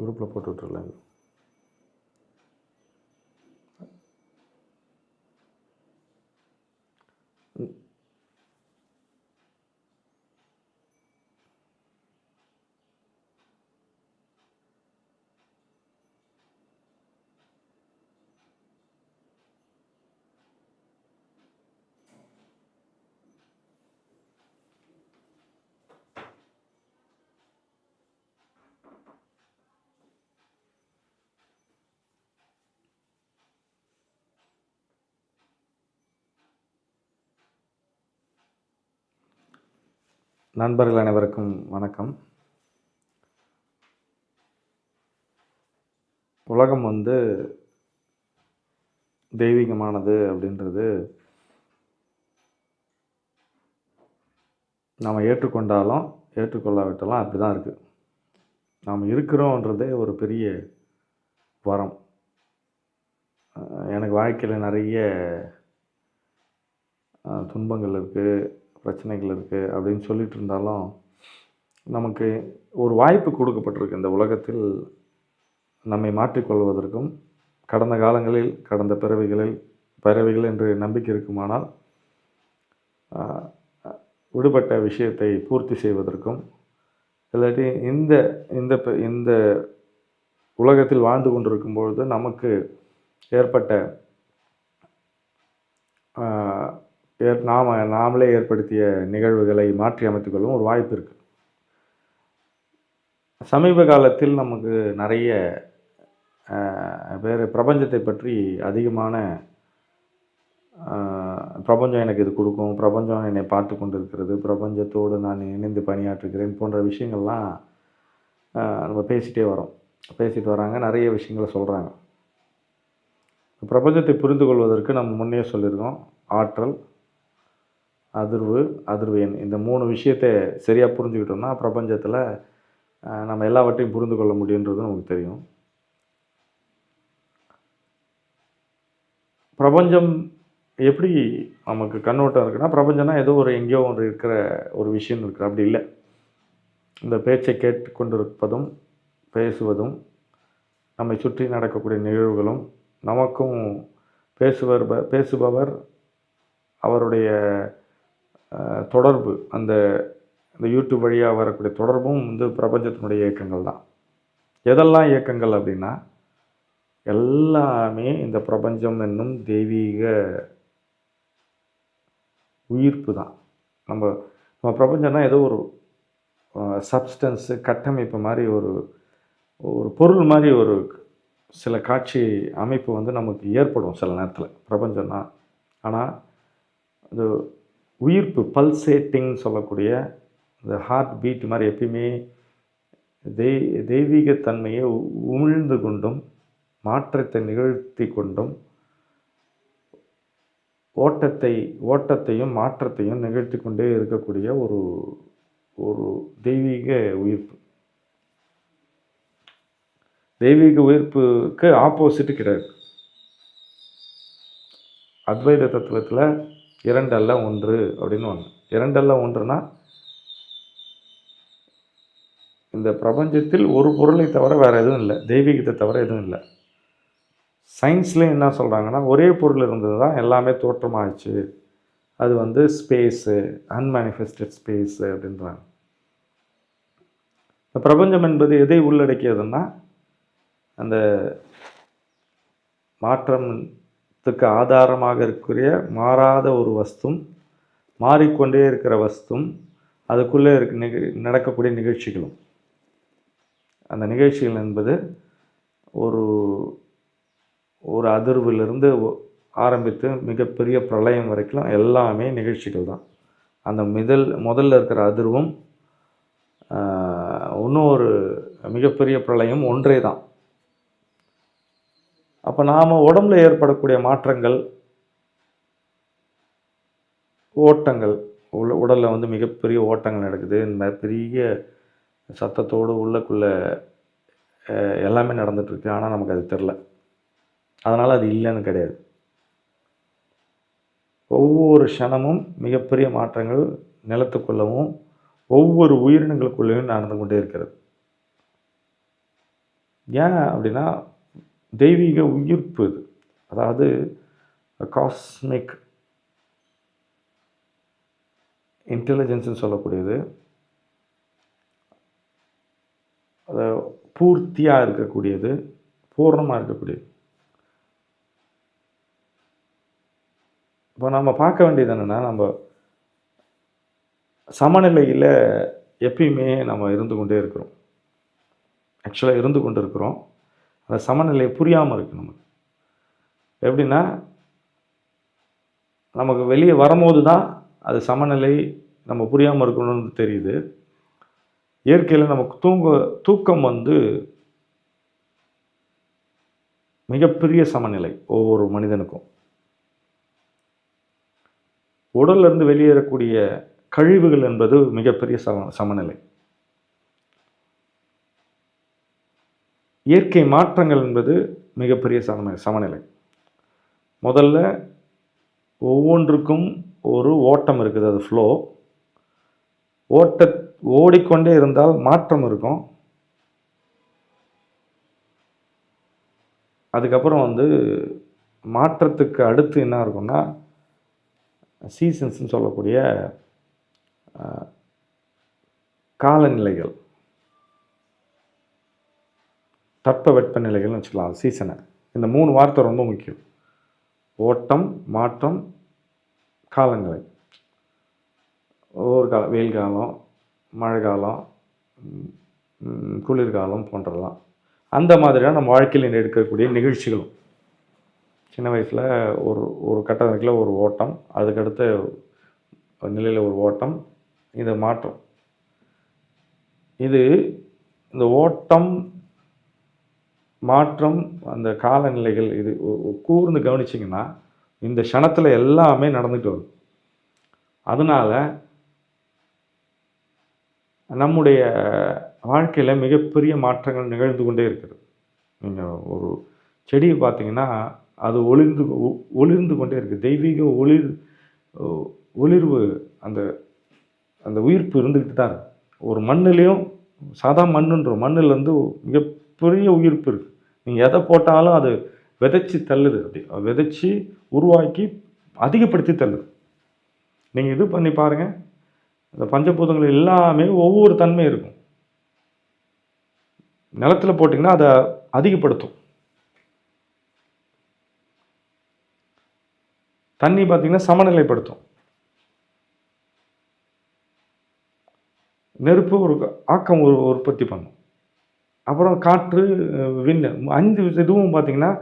குரூப்பில் போட்டு விட்டுருலாங்க நண்பர்கள் அனைவருக்கும் வணக்கம். உலகம் வந்து தெய்வீகமானது அப்படின்றது நாம் ஏற்றுக்கொண்டாலும் ஏற்றுக்கொள்ளாவிட்டாலும் அப்படி தான் இருக்குது நாம் இருக்கிறோன்றதே ஒரு பெரிய வரம். எனக்கு வாழ்க்கையில் நிறைய துன்பங்கள் இருக்குது பிரச்சனைகள் இருக்குது அப்படின்னு சொல்லிட்டு இருந்தாலும் நமக்கு ஒரு வாய்ப்பு கொடுக்கப்பட்டிருக்கு இந்த உலகத்தில். நம்மை மாற்றிக்கொள்வதற்கும் கடந்த காலங்களில் கடந்த பிறவிகளில் பிறவிகள் என்று நம்பிக்கை இருக்குமானால் விடுபட்ட விஷயத்தை பூர்த்தி செய்வதற்கும் இல்லாட்டி இந்த இந்த இந்த உலகத்தில் வாழ்ந்து கொண்டிருக்கும் பொழுது நமக்கு ஏற்பட்ட ஏற் நாம் நாமளே ஏற்படுத்திய நிகழ்வுகளை மாற்றி அமைத்துக்கொள்ளும் ஒரு வாய்ப்பு இருக்குது சமீப காலத்தில் நமக்கு நிறைய வேறு பிரபஞ்சத்தை பற்றி அதிகமான பிரபஞ்சம் எனக்கு இது கொடுக்கும் பிரபஞ்சம் என்னை பார்த்து கொண்டிருக்கிறது பிரபஞ்சத்தோடு நான் இணைந்து பணியாற்றுகிறேன் போன்ற விஷயங்கள்லாம் நம்ம பேசிகிட்டே வரோம். பேசிட்டு வராங்க நிறைய விஷயங்களை சொல்கிறாங்க பிரபஞ்சத்தை புரிந்து கொள்வதற்கு நம்ம முன்னே சொல்லியிருக்கோம் ஆற்றல் அதிர்வு அதிர்வெண் இந்த மூணு விஷயத்தை சரியாக புரிஞ்சுக்கிட்டோம்னா பிரபஞ்சத்தில் நம்ம எல்லாவற்றையும் புரிந்து கொள்ள முடியுன்றது நமக்கு தெரியும். பிரபஞ்சம் எப்படி நமக்கு கண்ணோட்டம் இருக்குன்னா பிரபஞ்சம்னா ஏதோ ஒரு எங்கேயோ ஒன்று இருக்கிற ஒரு விஷயம் இருக்குது அப்படி இல்லை. இந்த பேச்சை கேட்டுக்கொண்டிருப்பதும் பேசுவதும் நம்மை சுற்றி நடக்கக்கூடிய நிகழ்வுகளும் நமக்கும் பேசுவர் ப- பேசுபவர் அவருடைய தொடர்பு அந்த இந்த யூடியூப் வழியாக வரக்கூடிய தொடர்பும் வந்து பிரபஞ்சத்தினுடைய இயக்கங்கள் தான். எதெல்லாம் இயக்கங்கள் அப்படின்னா எல்லாமே இந்த பிரபஞ்சம் என்னும் தெய்வீக உயிர்ப்பு தான். நம்ம நம்ம பிரபஞ்சம்னா ஏதோ ஒரு சப்ஸ்டன்ஸு கட்டமைப்பு மாதிரி ஒரு ஒரு பொருள் மாதிரி ஒரு சில காட்சி அமைப்பு வந்து நமக்கு ஏற்படும் சில நேரத்தில். பிரபஞ்சம்னா ஆனால் அது உயிர்ப்பு பல்சேட்டிங் சொல்லக்கூடிய இந்த ஹார்ட் பீட் மாதிரி எப்பயுமே தெய் தெய்வீகத்தன்மையை உ- உமிழ்ந்து கொண்டும் மாற்றத்தை நிகழ்த்தி கொண்டும் ஓட்டத்தை ஓட்டத்தையும் மாற்றத்தையும் நிகழ்த்தி கொண்டே இருக்கக்கூடிய ஒரு ஒரு தெய்வீக உயிர்ப்பு. தெய்வீக உயிர்ப்புக்கு ஆப்போசிட் கிடையாது அத்வைத தத்துவத்தில் இரண்டல்ல ஒன்று அப்படின்னு ஒன்று இரண்டல்ல ஒன்றுனா இந்த பிரபஞ்சத்தில் ஒரு பொருளை தவிர வேறு எதுவும் இல்லை. தெய்வீகத்தை தவிர எதுவும் இல்லை. சயின்ஸ்லேயும் என்ன சொல்கிறாங்கன்னா ஒரே பொருள் இருந்தது தான் எல்லாமே தோற்றமாகிச்சு அது வந்து ஸ்பேஸு அன்மேனிஃபெஸ்டட் ஸ்பேஸு அப்படின்றாங்க. இந்த பிரபஞ்சம் என்பது எதை உள்ளடக்கியதுன்னா அந்த மாற்றம் மாற்றத்துக்கு ஆதாரமாக இருக்கிற மாறாத ஒரு வஸ்தும் மாறிக்கொண்டே இருக்கிற வஸ்தும் அதுக்குள்ளே இருக்க நிக நடக்கக்கூடிய நிகழ்ச்சிகளும். அந்த நிகழ்ச்சிகள் என்பது ஒரு ஒரு அதிர்விலிருந்து ஆரம்பித்து மிகப்பெரிய பிரளயம் வரைக்கும் எல்லாமே நிகழ்ச்சிகள் தான். அந்த மிதல் முதல்ல இருக்கிற அதிர்வும் இன்னும் இன்னொரு மிகப்பெரிய பிரளயம் ஒன்றே தான். அப்போ நாம் உடம்புல ஏற்படக்கூடிய மாற்றங்கள் ஓட்டங்கள் உள்ள உடலில் வந்து மிகப்பெரிய ஓட்டங்கள் நடக்குது. பெரிய சத்தத்தோடு உள்ளக்குள்ளே எல்லாமே நடந்துகிட்ருக்கு ஆனால் நமக்கு அது தெரில அதனால் அது இல்லைன்னு கிடையாது. ஒவ்வொரு க்ஷணமும் மிகப்பெரிய மாற்றங்கள் நிலத்துக்குள்ளவும் ஒவ்வொரு உயிரினங்களுக்குள்ளேயும் நடந்து கொண்டே இருக்கிறது. ஏன் அப்படின்னா தெய்வீக உயிர்ப்பு இது. அதாவது காஸ்மிக் இன்டெலிஜென்ஸ்னு சொல்லக்கூடியது. அதை பூர்த்தியாக இருக்கக்கூடியது பூர்ணமாக இருக்கக்கூடியது. இப்போ நம்ம பார்க்க வேண்டியது என்னென்னா நம்ம சமநிலையில் எப்பயுமே நம்ம இருந்து கொண்டே இருக்கிறோம். ஆக்சுவலாக இருந்து கொண்டு இருக்கிறோம் அந்த சமநிலை புரியாமல் இருக்கு நமக்கு. எப்படின்னா நமக்கு வெளியே வரும்போது தான் அது சமநிலை நம்ம புரியாமல் இருக்கணும்னு தெரியுது. இயற்கையில் நமக்கு தூங்க தூக்கம் வந்து மிகப்பெரிய சமநிலை ஒவ்வொரு மனிதனுக்கும். உடல்லிருந்து வெளியேறக்கூடிய கழிவுகள் என்பது மிகப்பெரிய சம சமநிலை. இயற்கை மாற்றங்கள் என்பது மிகப்பெரிய சம சமநிலை. முதல்ல ஒவ்வொன்றுக்கும் ஒரு ஓட்டம் இருக்குது அது ஃப்ளோ ஓட்ட ஓடிக்கொண்டே இருந்தால் மாற்றம் இருக்கும். அதுக்கப்புறம் வந்து மாற்றத்துக்கு அடுத்து என்ன இருக்கும்னா சீசன்ஸ்னு சொல்லக்கூடிய காலநிலைகள். தட்ப வெப்பநிலைகள்னு வச்சுக்கலாம் சீசனை இந்த மூணு வார்த்தை ரொம்ப முக்கியம். ஓட்டம் மாற்றம் காலநிலை. ஒவ்வொரு கால வெயில் காலம் மழை காலம் குளிர்காலம் போன்றதெல்லாம். அந்த மாதிரியான நம்ம வாழ்க்கையில் எடுக்கக்கூடிய நிகழ்ச்சிகளும். சின்ன வயசில் ஒரு ஒரு கட்டத்தில் ஒரு ஓட்டம் அதுக்கடுத்த நிலையில் ஒரு ஓட்டம் இது மாற்றம். இது இந்த ஓட்டம் மாற்றம் அந்த காலநிலைகள் இது கூர்ந்து கவனிச்சிங்கன்னா இந்த க்ஷணத்தில் எல்லாமே நடந்துட்டு வரும். அதனால் நம்முடைய வாழ்க்கையில் மிகப்பெரிய மாற்றங்கள் நிகழ்ந்து கொண்டே இருக்கிறது நீங்கள் ஒரு செடியை பார்த்தீங்கன்னா அது ஒளிர்ந்து ஒளிர்ந்து கொண்டே இருக்குது தெய்வீக ஒளிர் ஒளிர்வு அந்த அந்த உயிர்ப்பு இருந்துக்கிட்டு தான் இருக்கு. ஒரு மண்ணுலேயும் சாதா மண்ணுன்ற மண்ணிலேருந்து மிக பெரிய உயிர்ப்பு இருக்குது நீங்கள் எதை போட்டாலும் அது விதைச்சி தள்ளுது அப்படி. விதைச்சி உருவாக்கி அதிகப்படுத்தி தள்ளுது. நீங்கள் இது பண்ணி பாருங்கள் இந்த பஞ்சபூதங்கள் எல்லாமே ஒவ்வொரு தன்மை இருக்கும். நிலத்துல போட்டிங்கன்னா அதை அதிகப்படுத்தும். தண்ணி பார்த்தீங்கன்னா சமநிலைப்படுத்தும். நெருப்பு ஒரு ஆக்கம் ஒரு உற்பத்தி பண்ணும். அப்புறம் காற்று அஹ், விண்ணு அஞ்சு இதுவும் பார்த்தீங்கன்னா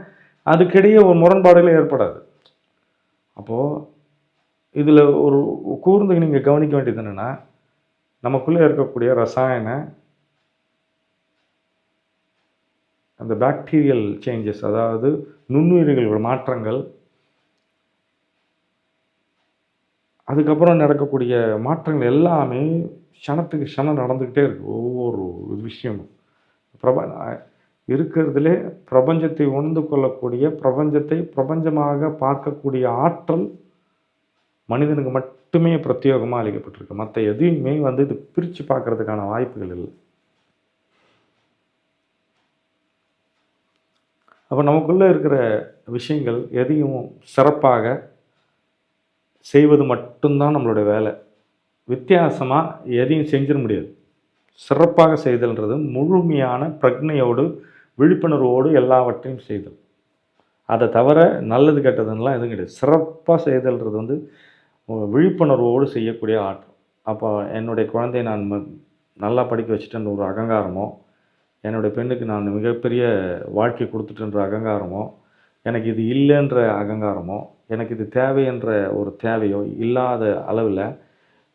அதுக்கிடையே ஒரு முரண்பாடுகள் ஏற்படாது. அப்போது இதில் ஒரு கூர்ந்து நீங்கள் கவனிக்க வேண்டியது என்னென்னா நமக்குள்ளே இருக்கக்கூடிய ரசாயன அந்த பாக்டீரியல் சேஞ்சஸ் அதாவது நுண்ணுயிர்கள் மாற்றங்கள் அதுக்கப்புறம் நடக்கக்கூடிய மாற்றங்கள் எல்லாமே க்ஷணத்துக்கு க்ஷணம் நடந்துக்கிட்டே இருக்குது ஒவ்வொரு விஷயமும். பிரப இருக்கிறதுலே பிரபஞ்சத்தை உணர்ந்து கொள்ளக்கூடிய பிரபஞ்சத்தை பிரபஞ்சமாக பார்க்கக்கூடிய ஆற்றல் மனிதனுக்கு மட்டுமே பிரத்யேகமாக அளிக்கப்பட்டிருக்கு. மற்ற எதையுமே வந்து இது பிரித்து பார்க்கறதுக்கான வாய்ப்புகள் இல்லை. அப்போ நமக்குள்ளே இருக்கிற விஷயங்கள் எதையும் சிறப்பாக செய்வது மட்டும்தான் நம்மளுடைய வேலை. வித்தியாசமாக எதையும் செஞ்சிட முடியாது. சிறப்பாக செய்தல்ன்றது முழுமையான பிரக்னையோடு விழிப்புணர்வோடு எல்லாவற்றையும் செய்தல். அதை தவிர நல்லது கெட்டதுன்னெலாம் எதுவும் கிடையாது. சிறப்பாக செய்தல்ன்றது வந்து விழிப்புணர்வோடு செய்யக்கூடிய ஆற்றல் அப்போ என்னுடைய குழந்தையை நான் ம- நல்லா படிக்க வச்சுட்டேன்ற ஒரு அகங்காரமோ என்னுடைய பெண்ணுக்கு நான் மிகப்பெரிய வாழ்க்கை கொடுத்துட்டேன்ற அகங்காரமோ எனக்கு இது இல்லைன்ற அகங்காரமோ எனக்கு இது தேவை என்ற ஒரு தேவையோ இல்லாத அளவில்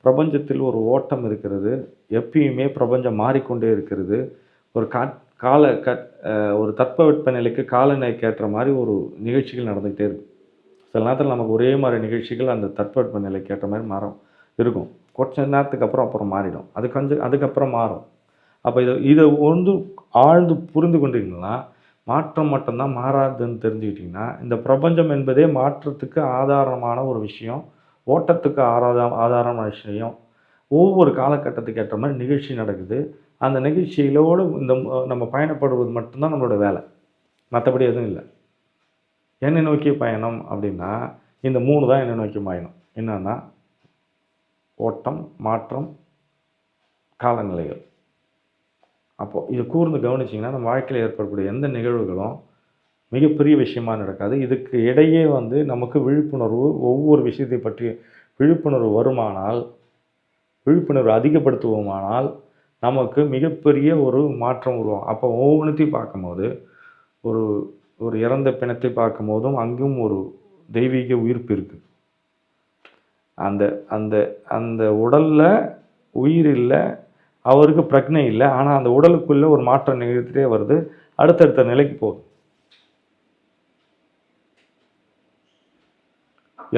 பிரபஞ்சத்தில் ஒரு ஓட்டம் இருக்கிறது. எப்பயுமே பிரபஞ்சம் மாறிக்கொண்டே இருக்கிறது. ஒரு கா கால கட் ஒரு தட்பவெட்ப நிலைக்கு காலநிலைக்கு ஏற்ற மாதிரி ஒரு நிகழ்ச்சிகள் நடந்துக்கிட்டே இருக்கும். சில நேரத்தில் நமக்கு ஒரே மாதிரி நிகழ்ச்சிகள் அந்த தட்பவெட்ப நிலைக்கு ஏற்ற மாதிரி மாறும் இருக்கும். கொஞ்ச நேரத்துக்கு அப்புறம் அப்புறம் மாறிடும். அது கொஞ்சம் அதுக்கப்புறம் மாறும். அப்போ இதை இதை வந்து ஆழ்ந்து புரிந்து கொண்டீங்கன்னா மாற்றம் மட்டும்தான் மாறாதுன்னு தெரிஞ்சுக்கிட்டிங்கன்னா இந்த பிரபஞ்சம் என்பதே மாற்றத்துக்கு ஆதாரமான ஒரு விஷயம். ஓட்டத்துக்கு ஆராத ஆதாரமான விஷயம் ஒவ்வொரு காலகட்டத்துக்கு ஏற்ற மாதிரி நிகழ்ச்சி நடக்குது. அந்த நிகழ்ச்சிகளோடு இந்த நம்ம பயணப்படுவது மட்டும்தான் நம்மளோட வேலை. மற்றபடி எதுவும் இல்லை. என்னை நோக்கிய பயணம் அப்படின்னா இந்த மூணு தான் என்னை நோக்கிய பயணம். என்னன்னா ஓட்டம் மாற்றம் காலநிலைகள். அப்போது இது கூர்ந்து கவனிச்சிங்கன்னா நம்ம வாழ்க்கையில் ஏற்படக்கூடிய எந்த நிகழ்வுகளும் மிகப்பெரிய விஷயமாக நடக்காது. இதுக்கு இடையே வந்து நமக்கு விழிப்புணர்வு ஒவ்வொரு விஷயத்தை பற்றி விழிப்புணர்வு வருமானால் விழிப்புணர்வு அதிகப்படுத்துவோமானால் நமக்கு மிகப்பெரிய ஒரு மாற்றம் உருவாகும். அப்போ ஒவ்வொன்றுத்தையும் பார்க்கும்போது ஒரு ஒரு இறந்த பிணத்தை பார்க்கும்போதும் அங்கும் ஒரு தெய்வீக உயிர்ப்பு இருக்குது அந்த அந்த அந்த உடலில் உயிர் இல்லை அவருக்கு பிரக்னை இல்லை ஆனால் அந்த உடலுக்குள்ளே ஒரு மாற்றம் நிகழ்த்திட்டே வருது அடுத்தடுத்த நிலைக்கு போகுது.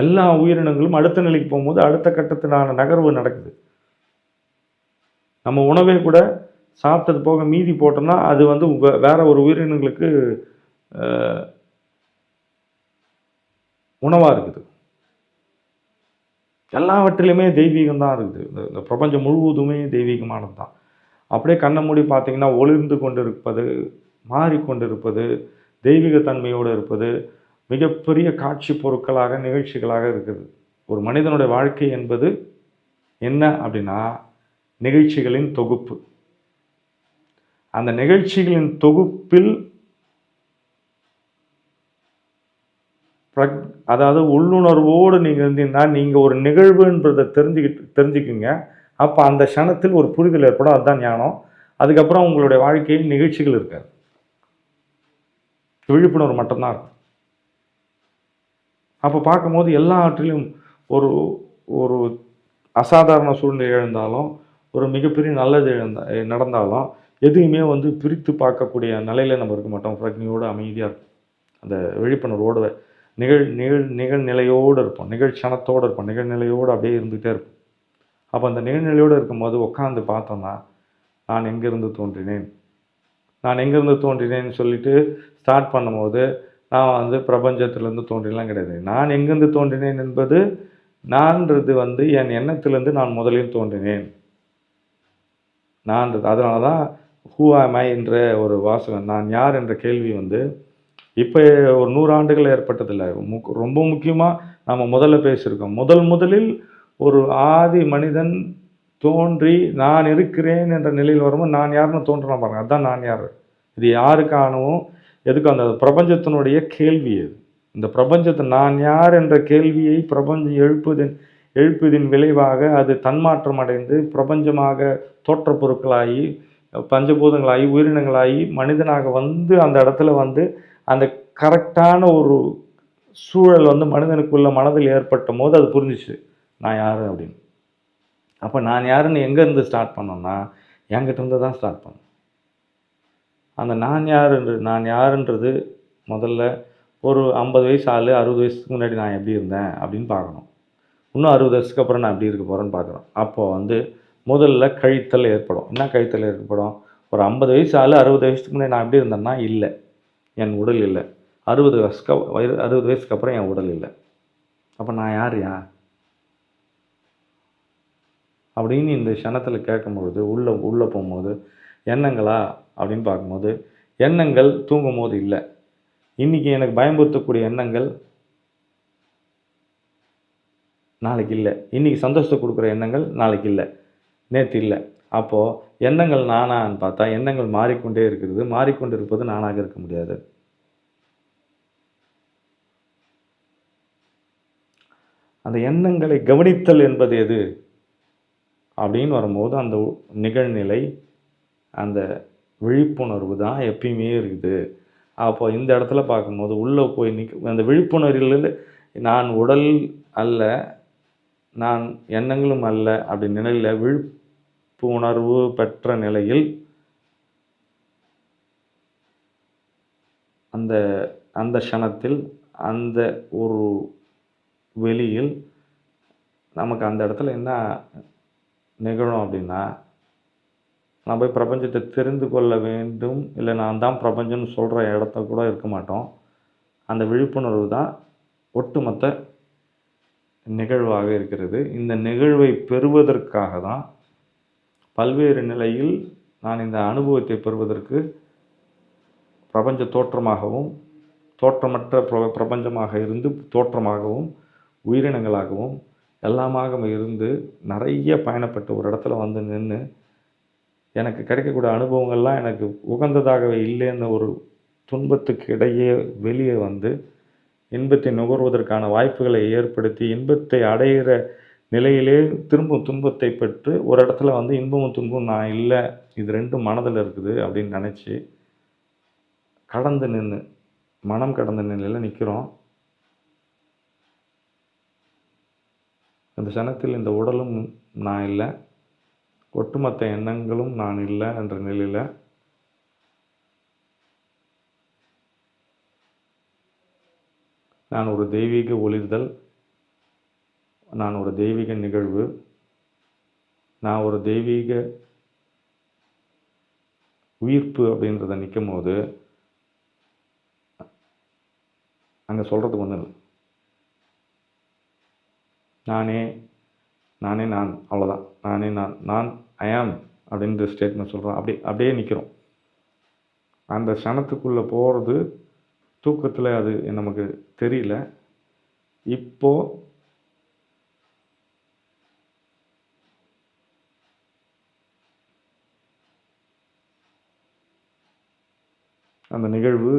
எல்லா உயிரினங்களும் அடுத்த நிலைக்கு போகும்போது அடுத்த கட்டத்திலான நகர்வு நடக்குது. நம்ம உணவே கூட சாப்பிட்டது போக மீதி போட்டோம்னா அது வந்து வேற ஒரு உயிரினங்களுக்கு உணவாக உணவா இருக்குது. எல்லாவற்றிலுமே தெய்வீகம் தான் இருக்குது. இந்த இந்த பிரபஞ்சம் முழுவதுமே தெய்வீகமானது தான். அப்படியே கண்ணை மூடி பார்த்தீங்கன்னா ஒளிர்ந்து கொண்டு இருப்பது மாறிக்கொண்டிருப்பது தெய்வீக தன்மையோடு இருப்பது மிகப்பெரிய காட்சி பொருட்களாக நிகழ்ச்சிகளாக இருக்குது. ஒரு மனிதனுடைய வாழ்க்கை என்பது என்ன அப்படின்னா நிகழ்ச்சிகளின் தொகுப்பு. அந்த நிகழ்ச்சிகளின் தொகுப்பில் அதாவது உள்ளுணர்வோடு நீங்கள் இருந்தீங்கன்னா நீங்கள் ஒரு நிகழ்வுன்றதை தெரிஞ்சுக்கிட்டு தெரிஞ்சுக்குங்க. அப்போ அந்த க்ஷணத்தில் ஒரு புரிதல் ஏற்படும். அதுதான் ஞானம். அதுக்கப்புறம் உங்களுடைய வாழ்க்கையில் நிகழ்ச்சிகள் இருக்காது. விழிப்புணர்வு மட்டும்தான் இருக்கும். அப்போ பார்க்கும்போது எல்லாவற்றிலும் ஒரு ஒரு அசாதாரண சூழ்நிலை எழுந்தாலும் ஒரு மிகப்பெரிய நல்லது எழுந்தா நடந்தாலும் எதையுமே வந்து பிரித்து பார்க்கக்கூடிய நிலையில நம்ம இருக்க மாட்டோம். பிரக்னியோடு அமைதியாக இருக்கும் அந்த விழிப்புணர்வோடு நிகழ் நிகழ் நிகழ்நிலையோடு இருப்போம். நிகழ்ச்சனத்தோடு இருப்போம். நிகழ்நிலையோடு அப்படியே இருந்துகிட்டே இருப்போம். அப்போ அந்த நிகழ்நிலையோடு இருக்கும்போது உட்காந்து பார்த்தோம்னா நான் எங்கேருந்து தோன்றினேன்? நான் எங்கேருந்து தோன்றினேன்னு சொல்லிட்டு ஸ்டார்ட் பண்ணும்போது நான் வந்து பிரபஞ்சத்திலேருந்து தோன்றிலாம் கிடையாது. நான் எங்கிருந்து தோன்றினேன் என்பது நான்றது வந்து என் எண்ணத்திலிருந்து நான் முதலில் தோன்றினேன். நான்றது. அதனால தான் ஹூ ஆம் ஐ என்ற ஒரு வாசகம் நான் யார் என்ற கேள்வி வந்து இப்போ ஒரு நூறு ஆண்டுகள் ஏற்பட்டதில்லை. முக் ரொம்ப முக்கியமாக நம்ம முதல்ல பேசியிருக்கோம். முதல் முதலில் ஒரு ஆதி மனிதன் தோன்றி நான் இருக்கிறேன் என்ற நிலையில் வரும்போது நான் யாருன்னு தோன்றலாம் பாருங்க அதுதான் நான் யார். இது யாருக்கானவும் எதுக்கு அந்த பிரபஞ்சத்தினுடைய கேள்வி அது? இந்த பிரபஞ்சத்தை நான் யார் என்ற கேள்வியை பிரபஞ்சம் எழுப்புதின் எழுப்புவதின் விளைவாக அது தன்மாற்றம் அடைந்து பிரபஞ்சமாக தோற்ற பொருட்களாகி பஞ்சபூதங்களாகி உயிரினங்களாகி மனிதனாக வந்து அந்த இடத்துல வந்து அந்த கரெக்டான ஒரு சூழல் வந்து மனிதனுக்குள்ள மனதில் ஏற்பட்ட போது அது புரிஞ்சிச்சு. நான் யார் அப்படின்னு. அப்போ நான் யாருன்னு எங்கேருந்து ஸ்டார்ட் பண்ணோன்னா என்கிட்ட இருந்து தான் ஸ்டார்ட் பண்ணோம். அந்த நான் யாருன்றது நான் யாருன்றது முதல்ல ஒரு ஐம்பது வயசு ஆள் அறுபது வயசுக்கு முன்னாடி நான் எப்படி இருந்தேன் அப்படின்னு பார்க்கணும். இன்னும் அறுபது வருஷத்துக்கு அப்புறம் நான் எப்படி இருக்க போகிறேன்னு பார்க்குறோம் அப்போது வந்து முதல்ல கழித்தல் ஏற்படும். என்ன கழித்தல் ஏற்படும்? ஒரு ஐம்பது வயசு ஆள் அறுபது வயசுக்கு முன்னாடி நான் எப்படி இருந்தேன்னா இல்லை. என் உடல் இல்லை. அறுபது வயசுக்கு வயிறு அறுபது வயசுக்கு அப்புறம் என் உடல் இல்லை. அப்போ நான் யார் யா? அப்படின்னு இந்த க்ஷணத்தில் கேட்கும்பொழுது உள்ளே உள்ளே போகும்போது எண்ணங்களா அப்படின்னு பார்க்கும்போது எண்ணங்கள் தூங்கும் போது இல்லை. இன்றைக்கி எனக்கு பயமுறுத்தக்கூடிய எண்ணங்கள் நாளைக்கு இல்லை. இன்றைக்கி சந்தோஷத்தை கொடுக்குற எண்ணங்கள் நாளைக்கு இல்லை. நேற்று இல்லை. அப்போது எண்ணங்கள் நானான்னு பார்த்தா எண்ணங்கள் மாறிக்கொண்டே இருக்கிறது மாறிக்கொண்டு இருப்பது நானாக இருக்க முடியாது. அந்த எண்ணங்களை கவனித்தல் என்பது எது? அப்படின்னு வரும்போது அந்த நிகழ்நிலை அந்த விழிப்புணர்வு தான் எப்பயுமே இருக்குது. அப்போ இந்த இடத்துல பார்க்கும்போது உள்ளே போய் நிற்க அந்த விழிப்புணர்வில் நான் உடல் அல்ல நான் எண்ணங்களும் அல்ல அப்படி நிலையில் விழிப்புணர்வு பெற்ற நிலையில் அந்த அந்த க்ஷணத்தில் அந்த ஒரு வெளியில் நமக்கு அந்த இடத்துல என்ன நிகழும் அப்படின்னா நான் போய் பிரபஞ்சத்தை தெரிந்து கொள்ள வேண்டும். இல்லை நான் தான் பிரபஞ்சம்னு சொல்கிற இடத்த கூட இருக்க மாட்டோம். அந்த விழிப்புணர்வு தான் ஒட்டுமொத்த நிகழ்வாக இருக்கிறது. இந்த நிகழ்வை பெறுவதற்காக தான் பல்வேறு நிலையில் நான் இந்த அனுபவத்தை பெறுவதற்கு பிரபஞ்ச தோற்றமாகவும் தோற்றமற்ற பிர பிரபஞ்சமாக இருந்து தோற்றமாகவும் உயிரினங்களாகவும் எல்லாமாக இருந்து நிறைய பயணப்பட்டு ஒரு இடத்துல வந்து நின்று எனக்கு கிடைக்கக்கூடிய அனுபவங்கள்லாம் எனக்கு உகந்ததாகவே இல்லைன்னு ஒரு துன்பத்துக்கு இடையே வெளியே வந்து இன்பத்தை நுகர்வதற்கான வாய்ப்புகளை ஏற்படுத்தி இன்பத்தை அடைகிற நிலையிலே திரும்பும் துன்பத்தை பெற்று ஒரு இடத்துல வந்து இன்பமும் துன்பமும் நான் இல்லை இது ரெண்டும் மனதில் இருக்குது அப்படின்னு நினச்சி கடந்து நின்று மனம் கடந்த நிலையில் நிற்கிறோம் அந்த சனத்தில் இந்த உடலும் நான் இல்லை. ஒட்டுமொத்த எண்ணங்களும் நான் இல்லை என்ற நிலையில் நான் ஒரு தெய்வீக ஒளிர்தல் நான் ஒரு தெய்வீக நிகழ்வு நான் ஒரு தெய்வீக உயிர்ப்பு அப்படின்றத நிற்கும் போது அங்கே சொல்கிறதுக்கு ஒன்றும் இல்லை. நானே நானே நான் அவ்வளோதான் நானே நான் நான் ஐ ஆம் அப்படின்ற ஸ்டேட்மெண்ட் சொல்கிறோம் அப்படி அப்படியே நிற்கிறோம் அந்த சனத்துக்குள்ளே போகிறது தூக்கத்தில் அது நமக்கு தெரியல. இப்போ அந்த நிகழ்வு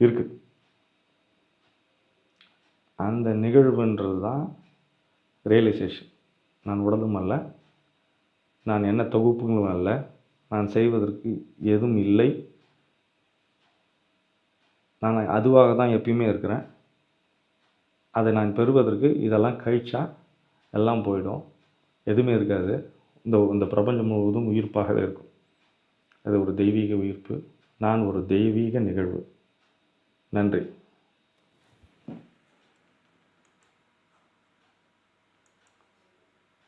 இருக்குது அந்த நிகழ்வுன்றது தான் ரியலைசேஷன் நான் உடலும் அல்ல. நான் என்ன தொகுப்புகளும் அல்ல. நான் செய்வதற்கு எதுவும் இல்லை. நான் அதுவாக தான் எப்பயுமே இருக்கிறேன். அதை நான் பெறுவதற்கு இதெல்லாம் கழிச்சா எல்லாம் போயிடும். எதுவுமே இருக்காது. இந்த இந்த பிரபஞ்சம் முழுவதும் உயிர்ப்பாகவே இருக்கும். அது ஒரு தெய்வீக உயிர்ப்பு. நான் ஒரு தெய்வீக நிகழ்வு. நன்றி.